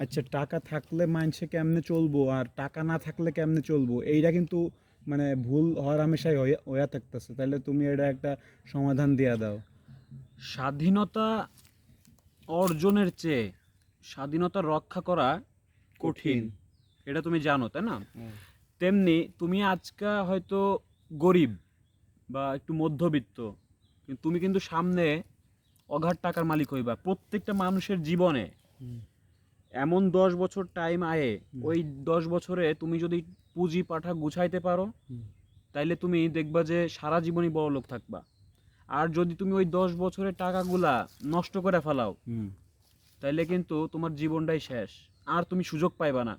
আচ্ছা টাকা থাকলে মানুষে কেমনে চলবো? আর টাকা না থাকলে কেমনে চলবো? এইটা কিন্তু মানে ভুল হওয়ার হামেশাই হইয়া- থাকতেছে। তাহলে তুমি এটা একটা সমাধান দিয়া দাও। স্বাধীনতা অর্জনের চেয়ে স্বাধীনতা রক্ষা করা কঠিন। এটা তুমি জানো তাই না? তেমনি তুমি আজকে হয়তো গরিব বা একটু মধ্যবিত্ত তুমি কিন্তু সামনে অগাধ টাকার মালিক হইবা। প্রত্যেকটা মানুষের জীবনে। এমন দশ বছর টাইম আয়ে ওই দশ বছরে তুমি যদি পুঁজি পাঠা গুছাইতে পারো তাইলে তুমি দেখবা যে সারা জীবনই বড় লোক থাকবা। আর যদি তুমি ওই দশ বছরের টাকাগুলা নষ্ট করে ফেলাও তাইলে কিন্তু তোমার জীবনটাই শেষ। আর তুমি সুযোগ পাইবা না।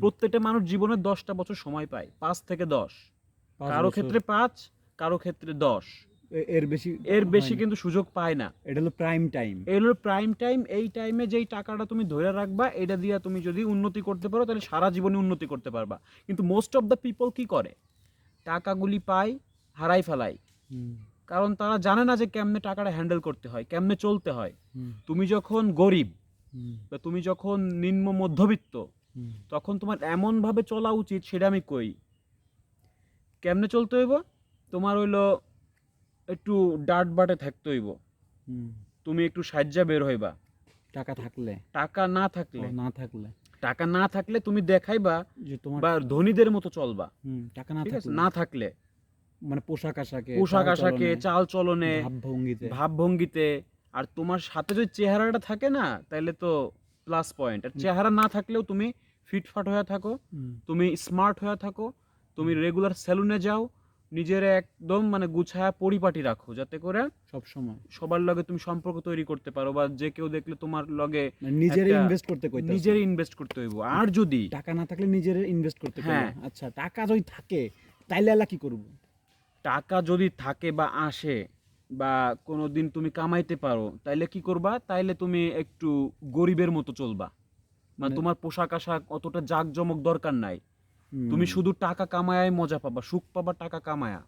প্রত্যেকটা মানুষ জীবনে দশটা বছর সময় পায় পাঁচ থেকে দশ। কারও ক্ষেত্রে পাঁচ কারও ক্ষেত্রে দশ। এর বেশি এর বেশি কিন্তু সুযোগ পায় না। এটা হলো প্রাইম টাইম এই হলো প্রাইম টাইম এই টাইমে যেই টাকাটা তুমি ধরে রাখবা এটা দিয়ে তুমি যদি উন্নতি করতে পারো তাহলে সারা জীবনে উন্নতি করতে পারবা। কিন্তু মোস্ট অফ দ্য পিপল কি করে? টাকাগুলি পায় হারাই ফেলায়। কারণ তারা জানে না যে কেমনে টাকাটা হ্যান্ডেল করতে হয় কেমনে চলতে হয়। তুমি যখন গরিব বা তুমি যখন নিম্ন মধ্যবিত্ত তখন তোমার এমনভাবে চলা উচিত সেটা আমি কই? কেমনে চলতে হইব? তোমার হইল একটু ডাট বাটে থাকতে হইব তুমি একটু সাজ্জা বের হইবা। টাকা থাকলে। টাকা না থাকলে। না থাকলে। টাকা না থাকলে তুমি দেখাইবা যে তোমার বা ধনীদের মতো চলবা। টাকা না থাকলে। না থাকলে। মানে পোশাক আশাকে পোশাক চাল আশাকে চলনে, চাল চলনে ভাব ভঙ্গিতে ভাবভঙ্গিতে। আর তোমার সাথে যদি চেহারাটা থাকে না তাহলে তো প্লাস পয়েন্ট আর চেহারা না থাকলেও তুমি ফিটফাট হয়ে থাকো। তুমি স্মার্ট হয়ে থাকো। তুমি রেগুলার সেলুনে যাও। নিজের একদম মানে গুছায়া পরিপাটি রাখো যাতে করে সব সময়। সবার লগে তুমি সম্পর্ক তৈরি করতে পারো বা যে কেউ দেখলে তোমার লগে মানে নিজের ইনভেস্ট করতে কইতাছে। নিজের ইনভেস্ট করতে হইব। আর যদি টাকা না থাকলে নিজের ইনভেস্ট করতে হ্যাঁ। হ্যাঁ। আচ্ছা টাকা যদি থাকে তাইলে আলা কি করব? টাকা যদি থাকে বা আসে বা কোনো দিন তুমি কামাইতে পারো তাইলে কি করবা? তাইলে তুমি একটু গরিবের মতো চলবা। মানে মানে- তোমার পোশাক আশাক অতটা জাঁকজমক দরকার নাই। তুমি শুধু টাকা কামায় মজা পাবা সুখ পাবা টাকা কামায়া।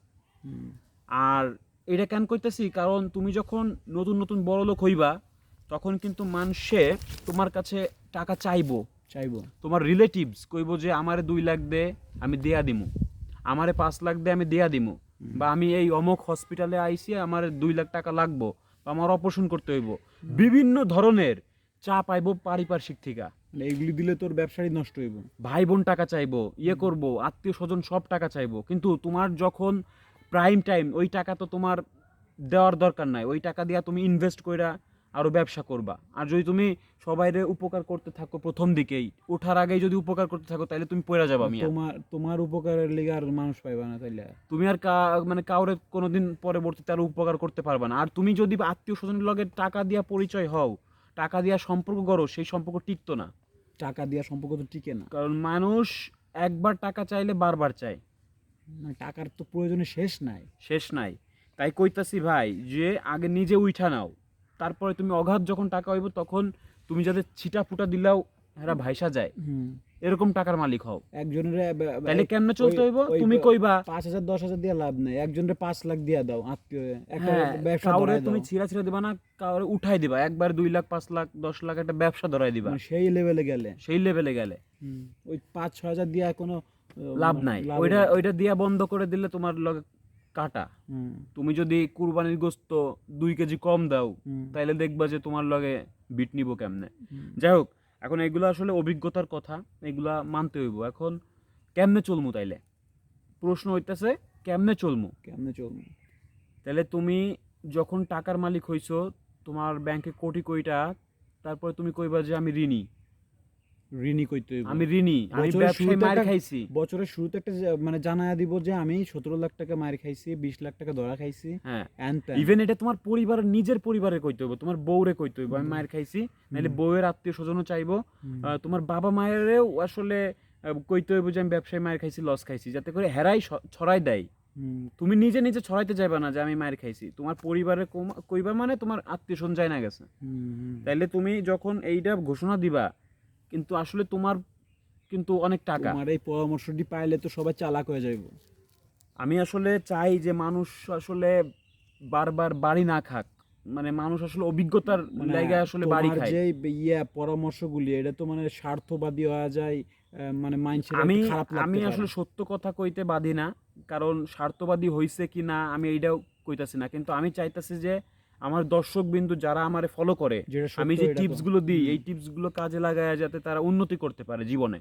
আর এটা কেন কইতেছি? কারণ তুমি যখন নতুন নতুন বড় লোক হইবা তখন কিন্তু মানুষে তোমার কাছে টাকা চাইব। চাইব। তোমার রিলেটিভস কইব যে আমারে দুই লাখ দে আমি দেয়া দিমু। আমারে পাঁচ লাখ দে আমি দেয়া দিমু। বা আমি এই অমক হসপিটালে আইসি আমার দুই লাখ টাকা লাগবো। বা আমার অপারেশন করতে হইব। বিভিন্ন ধরনের চা পাইবো পারিপার্শ্বিক থেকে। এইগুলি দিলে তোর ব্যবসাই নষ্ট হইব। ভাই বোন টাকা চাইব ইয়ে করব আত্মীয় স্বজন সব টাকা চাইব। কিন্তু তোমার যখন প্রাইম টাইম ওই টাকা তো তোমার দেওয়ার দরকার নাই। ওই টাকা দিয়া তুমি ইনভেস্ট কইরা আরও ব্যবসা করবা। আর যদি তুমি সবাইরে উপকার করতে থাকো প্রথম দিকেই ওঠার আগেই যদি উপকার করতে থাকো তাহলে তুমি পয়রা যাবা মিয়া। তোমার তোমার উপকারের লিগে আর মানুষ পাইবা না তাইলে। তুমি আর কা- মানে কাউরে কোনোদিন পরবর্তীতে আর উপকার করতে পারবা না। আর তুমি যদি আত্মীয় স্বজনের লগে টাকা দিয়া পরিচয় হও টাকা দিয়া সম্পর্ক করো সেই সম্পর্ক টিকতো না। টাকা দেওয়া সম্পর্ক তো টিকে না। কারণ মানুষ একবার টাকা চাইলে বারবার চায়। মানে টাকার তো প্রয়োজনে শেষ নাই। শেষ নাই। তাই কইতাছি ভাই যে আগে নিজে উইঠা নাও। তারপরে তুমি অগাধ যখন টাকা হইব তখন তুমি যাদের ছিটা ফুটা দিলাও এরা ভাইসা যায়। এরকম টাকার মালিক হও। একজনের তাইলে কেমনে চলতে হইব? তুমি কইবা। পাঁচ হাজার দশ হাজার দিয়ে লাভ নাই। একজনের পাঁচ লাখ দিয়া দাও আত্মীয় একটা হ্যাঁ ব্যবসা কাউরে তুমি। ছিঁড়া ছিঁড়া দিবা না কাউরে উঠাই দিবা। একবার দুই লাখ পাঁচ লাখ দশ লাখ একটা ব্যবসা ধরাই দিবা। মানে সেই লেভেলে গেলে। সেই লেভেলে গেলে। ওই পাঁচ ছয় হাজার দিয়া কোনো লাভ মানে নাই। ওইটা ওইটা দিয়া বন্ধ করে দিলে তোমার লগে কাটা। তুমি যদি কুরবানির গোস্ত দুই কেজি কম দাও তাইলে দেখবা যে তোমার লগে বিট নিব কেমনে। যাই হোক এখন এগুলো আসলে অভিজ্ঞতার কথা এগুলা মানতে হইব। এখন কেমনে চলমু তাইলে? প্রশ্ন হইতেছে কেমনে চলমু? কেমনে চলমু? তাহলে তুমি যখন টাকার মালিক হইছো তোমার ব্যাংকে কোটি কোটি টাকা তারপরে তুমি কইবা যে আমি ঋণী। ঋণী কইতে আমি ঋণী আমি ব্যবসায় মার খাইছি। বছরের শুরুতে একটা মানে জানায়া দিব যে আমি সতেরো লাখ টাকা মার খাইছি বিশ লাখ টাকা ধরা খাইছি হ্যাঁ। ইভেন এটা তোমার পরিবারের নিজের পরিবারে কইতে হইব তোমার বউরে কইতে হইব আমি মায়ের খাইছি নাহলে বউয়ের আত্মীয় স্বজনও চাইব তোমার বাবা মায়েরও আসলে কইতে হইব যে আমি ব্যবসায় মায়ের খাইছি লস খাইছি যাতে করে হেরাই ছড়াই দেয়। তুমি নিজে নিজে ছড়াইতে যাবে না যে আমি মায়ের খাইছি তোমার পরিবারে কইবা মানে তোমার আত্মীয় স্বজন যায় না গেছে। তাইলে তুমি যখন এইটা ঘোষণা দিবা কিন্তু আসলে তোমার কিন্তু অনেক টাকা। তোমার এই পরামর্শটি পাইলে তো সবাই চালাক হয়ে যাইব। আমি আসলে চাই যে মানুষ আসলে বারবার বাড়ি না খাক। মানে মানুষ আসলে অভিজ্ঞতার মানে জায়গায় আসলে বাড়ি খায়। যে ইয়া পরামর্শগুলি এটা তো মানে স্বার্থবাদী হওয়া যায় মানে মাইন্ডসেট আমি আমি আসলে সত্য কথা কইতে বাদি না কারণ স্বার্থবাদী হইছে কি না আমি এইটাও কইতাছি না। কিন্তু আমি চাইতাছি যে আমার দর্শক বিন্দু যারা আমারে ফলো করে আমি যে টিপসগুলো দিই এই টিপসগুলো কাজে লাগায় যাতে তারা উন্নতি করতে পারে জীবনে।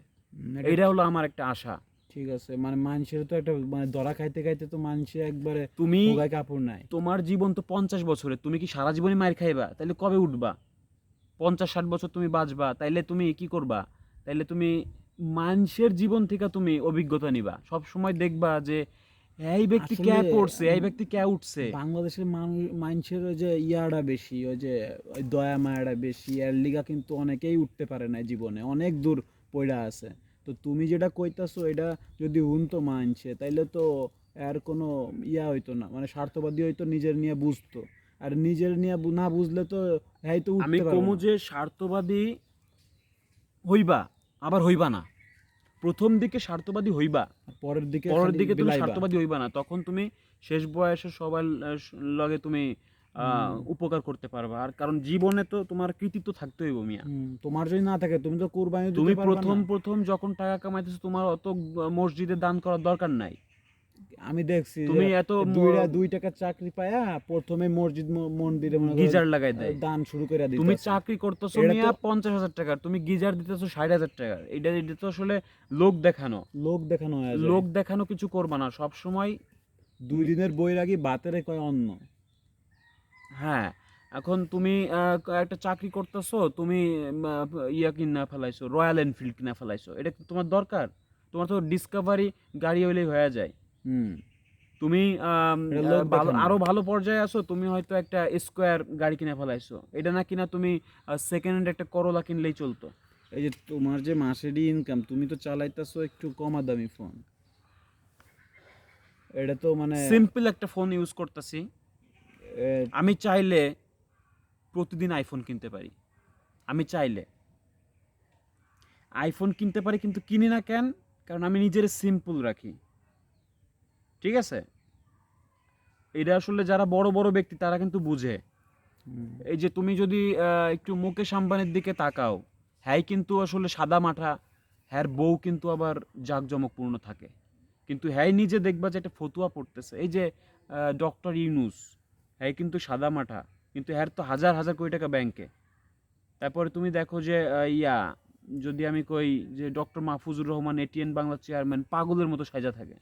এটা হলো আমার একটা আশা। ঠিক আছে মানে মানুষের তো একটা মানে ধরা খাইতে খাইতে তো মানুষে একবারে তুমি কাপড় নাই। তোমার জীবন তো পঞ্চাশ বছরে তুমি কি সারা জীবনই মায়ের খাইবা? তাইলে কবে উঠবা? পঞ্চাশ ষাট বছর তুমি বাঁচবা তাইলে তুমি কি করবা? তাইলে তুমি মানুষের জীবন থেকে তুমি অভিজ্ঞতা নিবা। সব সময় দেখবা যে এই ব্যক্তি কে পড়ছে এই ব্যক্তি কে উঠছে? বাংলাদেশের মানুষের ওই যে ইয়াটা বেশি ওই যে দয়া মায়াটা বেশি এর লিগা কিন্তু অনেকেই উঠতে পারে না জীবনে অনেক দূর পড়া আছে। তো তুমি যেটা কইতাছো এটা যদি হুনতো মানছে তাইলে তো আর কোনো ইয়া হইতো না মানে স্বার্থবাদী হইতো নিজের নিয়ে বুঝতো। আর নিজের নিয়ে না বুঝলে তো হ্যাঁ তো আমি কমু যে স্বার্থবাদী হইবা আবার হইবা না। প্রথম দিকে স্বার্থবাদী হইবা পরের দিকে পরের দিকে তুমি স্বার্থবাদী হইবা না তখন তুমি শেষ বয়সে সবার লগে তুমি আহ, উপকার করতে পারবা। আর কারণ জীবনে তো তোমার কৃতিত্ব থাকতে হইব মিয়া। তোমার যদি না থাকে তুমি তো কোরবানি তুমি প্রথম। প্রথম যখন টাকা কামাইতেছো তোমার অত মসজিদে দান করার দরকার নাই। আমি দেখছি তুমি এত দুইটা দুই টাকা চাকরি পায়া প্রথমে মসজিদ মন্দিরে মনে গিজার লাগাই দেয়। দান শুরু করে দিতে তুমি চাকরি করতেছো মিয়া পঞ্চাশ হাজার টাকার তুমি গিজার দিতেছো ষাট হাজার টাকার এটা এটা তো আসলে লোক দেখানো। লোক দেখানো লোক দেখানো কিছু করবা না সব সময় দুই দিনের বৈরাগী বাতেরে কয় অন্য হ্যাঁ এখন তুমি একটা চাকরি করতেছো তুমি ইয়া কিনা ফেলাইছো রয়্যাল এনফিল্ড কিনা ফেলাইছো। এটা কি তোমার দরকার? তোমার তো ডিসকভারি গাড়ি হইলেই হয়ে যায়। তুমি আরও ভালো পর্যায়ে আছো তুমি হয়তো একটা স্কোয়ার গাড়ি কিনে ফেলাইছো। এটা না কিনা তুমি সেকেন্ড হ্যান্ড একটা করলা কিনলেই চলতো। এই যে তোমার যে মাসেরই ইনকাম তুমি তো চালাইতেছো একটু কমা দামি ফোন এটা তো মানে সিম্পল একটা ফোন ইউজ করতেছি। আমি চাইলে প্রতিদিন আইফোন কিনতে পারি। আমি চাইলে। আইফোন কিনতে পারি কিন্তু কিনি না কেন? কারণ আমি নিজের সিম্পল রাখি। ঠিক আছে? এটা আসলে যারা বড় বড় ব্যক্তি তারা কিন্তু বুঝে। এই যে তুমি যদি একটু মুকেশ আম্বানির দিকে তাকাও হ্যাঁ কিন্তু আসলে সাদা মাঠা হ্যার বউ কিন্তু আবার জাঁকজমকপূর্ণ থাকে। কিন্তু হ্যাঁ নিজে দেখবা যে একটা ফতুয়া পড়তেছে। এই যে ডক্টর ইউনুস হ্যাঁ কিন্তু সাদা মাঠা কিন্তু হ্যার তো হাজার হাজার কোটি টাকা ব্যাংকে। তারপরে তুমি দেখো যে ইয়া যদি আমি কই যে doctor Mahfuzur Rahman ATN Bangla chairman পাগলের মতো সাজা থাকে।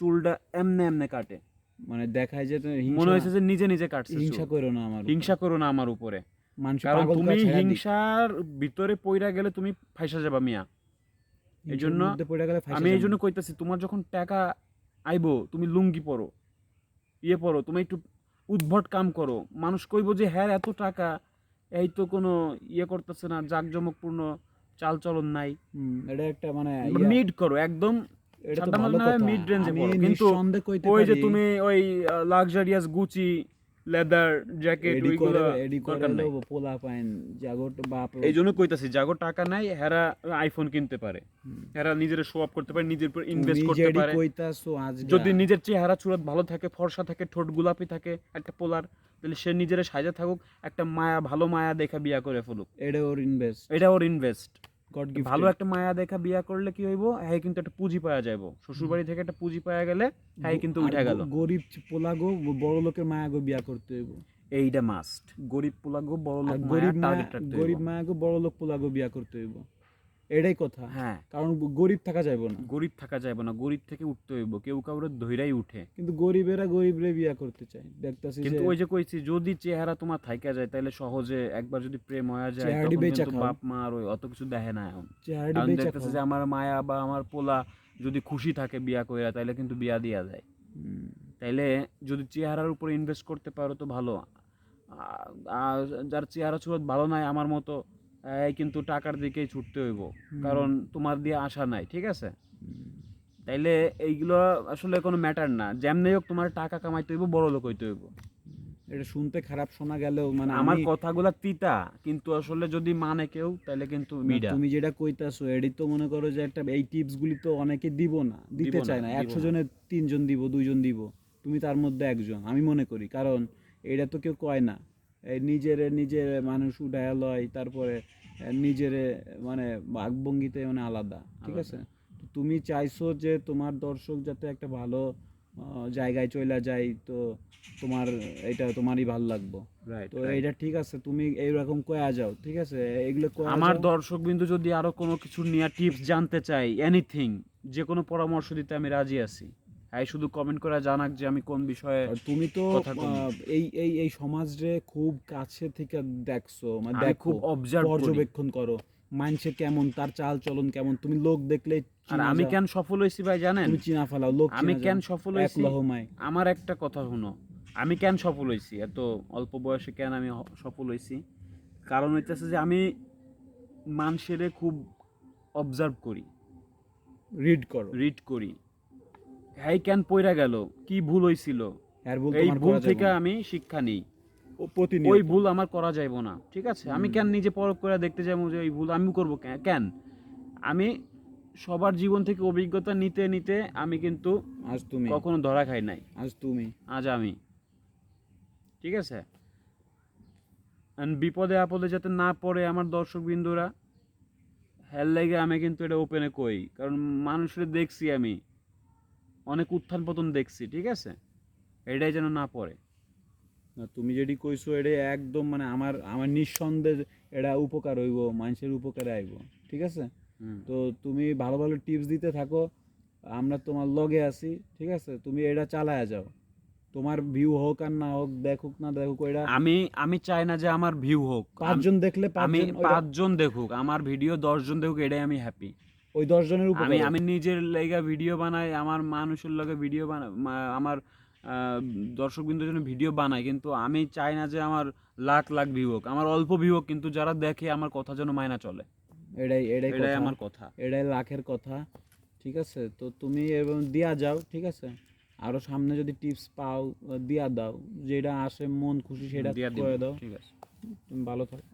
চুলটা এমনে এমনে কাটে। মানে দেখায় যে মনে হয়েছে যে নিজে নিজে কাটছে হিংসা করো না আমার হিংসা করো না আমার উপরে। মানুষ কারণ তুমি। হিংসার ভিতরে পইরা গেলে তুমি ফাইসা যাবা মিয়া। এই জন্য আমি এই জন্য কইতাছি তোমার যখন টাকা আইবো তুমি লুঙ্গি পরো ইয়ে পরো তুমি একটু উদ্ভট কাম করো। মানুষ কইবো যে হ্যাঁ এত টাকা এই তো কোনো ইয়ে করতেছে না জাকজমকপূর্ণ চাল চলন নাই এটা একটা মানে মিড করো একদম এটা তো ঠান্ডা ভালো কথা। mid range পড়ো। কিন্তু ওই যে তুমি ওই লাক্সারিয়াস গুচি লেদার জ্যাকেট ওইগুলো এডি করে দরকার পোলা পাইন জাগট বাপ এই জন্য কইতাছি যাগো টাকা নাই হেরা আইফোন কিনতে পারে। হেরা নিজের শো করতে পারে নিজের উপর ইনভেস্ট করতে পারে। কইতাছো আজকে যদি নিজের চেহারা চুরত ভালো থাকে ফর্সা থাকে ঠোঁট গোলাপি থাকে একটা পোলার তাহলে সে নিজের সাজা থাকুক একটা মায়া ভালো মায়া দেখা বিয়া করে ফেলুক। এটা ওর ইনভেস্ট এটা ওর ইনভেস্ট গড গিফট ভালো একটা মায়া দেখা বিয়া করলে কি হইব? হ্যাঁ কিন্তু একটা পুঁজি পাওয়া যাইব। শ্বশুরবাড়ি থেকে একটা পুঁজি পাওয়া গেলে হ্যাঁ কিন্তু উঠে গেল। গরিব পোলাগো বড় লোকের মায়াগো বিয়া করতে হইব। এইটা মাস্ট গরিব পোলাগো বড় লোক গরিব মায়া গো গরিব। মায়াগো বড় লোক পোলাগো বিয়া করতে হইব। এটাই কথা। হ্যাঁ। কারণ গরিব থাকা যাইব না। গরিব থাকা যাবে না গরিব থেকে উঠতে হইব কেউ কাউরে ধৈরাই উঠে। কিন্তু গরিবেরা গরিবরে বিয়া করতে চায়। দেখতাছি কিন্তু ওই যে কইছি যদি চেহারা তোমার থাইকা যায় তাহলে সহজে একবার যদি প্রেম হয়ে যায় তখন কিন্তু বাপ মা আর ওই অত কিছু দেখে না এখন। চেহারাটি দেখতেছে যে আমার মায়া বা আমার পোলা যদি খুশি থাকে বিয়া কইরা তাইলে কিন্তু বিয়া দিয়া যায়। তাইলে যদি চেহারার উপর ইনভেস্ট করতে পারো তো ভালো। আর যার চেহারা সুরত ভালো নাই আমার মতো কিন্তু টাকার দিকেই ছুটতে হইব। কারণ তোমার দিয়ে আশা নাই ঠিক আছে? তাইলে এইগুলো আসলে কোনো ম্যাটার না। যেমনি হোক তোমার টাকা কামাইতে হইব বড় লোক হইতে হইব। এটা শুনতে খারাপ শোনা গেলেও মানে আমার আমি- কথাগুলা তিতা কিন্তু আসলে যদি মানে কেউ তাহলে কিন্তু মিডা। তুমি যেটা কইতাছো এডি তো মনে করো যে একটা এই টিপস গুলি তো অনেকে দিব না দিতে চায় না। একশো। জনের তিনজন দিব দুইজন দিব তুমি তার মধ্যে একজন আমি মনে করি। কারণ এটা তো কেউ কয় না। নিজেরে নিজের মানুষ উঠায় লয় তারপরে নিজেরে মানে বাঘভঙ্গিতে মানে আলাদা ঠিক আছে? তুমি চাইছো যে তোমার দর্শক যাতে একটা ভালো জায়গায় চলে যায় তো তোমার এটা তোমারই ভালো লাগবো। রাইট তো এটা ঠিক আছে তুমি এইরকম কয়া যাও ঠিক আছে? এগুলো আমার। দর্শক বিন্দু যদি আরও কোনো কিছু নিয়ে টিপস জানতে চাই এনিথিং যে কোনো পরামর্শ দিতে আমি রাজি আছি। হ্যাঁ শুধু কমেন্ট করে জানাক যে আমি কোন বিষয়ে তুমি তো। এই এই এই সমাজরে খুব কাছে থেকে দেখছ মানে দেখো খুব অবজার্ভ পর্যবেক্ষণ করো মানুষে কেমন তার চাল চলন কেমন তুমি লোক দেখলে আর আমি কেন সফল হয়েছি ভাই জানেন? তুমি চিনা ফেলাও লোক আমি কেন সফল লহমায় আমার একটা কথা শুনো আমি কেন সফল হয়েছি? এত অল্প বয়সে কেন আমি সফল হয়েছি? কারণ হইতেছে যে আমি মানুষের খুব অবজার্ভ করি। রিড করো। রিড করি। হ্যাঁ কেন পইরা গেল? কি ভুল ভুল এই ভুল থেকে আমি শিক্ষা নিই। ওই ভুল আমার করা যাইব না ঠিক আছে? আমি। কেন নিজে পরখ করে দেখতে যাব যে এই ভুল আমি করব কেন? আমি সবার জীবন থেকে অভিজ্ঞতা নিতে নিতে আমি কিন্তু আজ তুমি। কখনো ধরা খাই নাই। আজ তুমি। আজ আমি। ঠিক আছে? বিপদে আপদে যাতে না পড়ে আমার দর্শক বিন্দুরা হেল লেগে আমি কিন্তু এটা ওপেনে কই। কারণ মানুষের দেখছি আমি। অনেক উত্থান পতন দেখছি ঠিক আছে? এটাই যেন না পড়ে। তুমি যেটি কইছো এটা একদম মানে আমার আমার নিঃসন্দেহ এটা উপকার হইব মানুষের উপকারে আইব ঠিক আছে। তো তুমি ভালো ভালো টিপস দিতে থাকো আমরা তোমার লগে আছি ঠিক আছে? তুমি এটা চালায় যাও। তোমার ভিউ হোক আর না হোক দেখুক না দেখুক এটা আমি আমি চাই না যে আমার ভিউ হোক। পাঁচজন দেখলে আমি পাঁচজন দেখুক আমার ভিডিও দশজন দেখুক এটাই আমি হ্যাপি ওই দশ জনের উপর আমি আমি নিজের লেগা ভিডিও বানাই আমার মানুষের লগে ভিডিও বানাই আমার দর্শক বিন্দুর জন্য ভিডিও বানাই কিন্তু আমি চাই না যে আমার লাখ লাখ ভিউ হোক। আমার অল্প ভিউ হোক কিন্তু যারা দেখে আমার কথা যেন মায়না চলে। এটাই এটাই এটাই আমার কথা। এটাই লাখের কথা ঠিক আছে? তো তুমি এবং দিয়া যাও ঠিক আছে? আরও সামনে যদি টিপস পাও দিয়া দাও। যেটা আসে মন খুশি সেটা দিয়া করে দাও। ঠিক আছে। তুমি ভালো থাকো।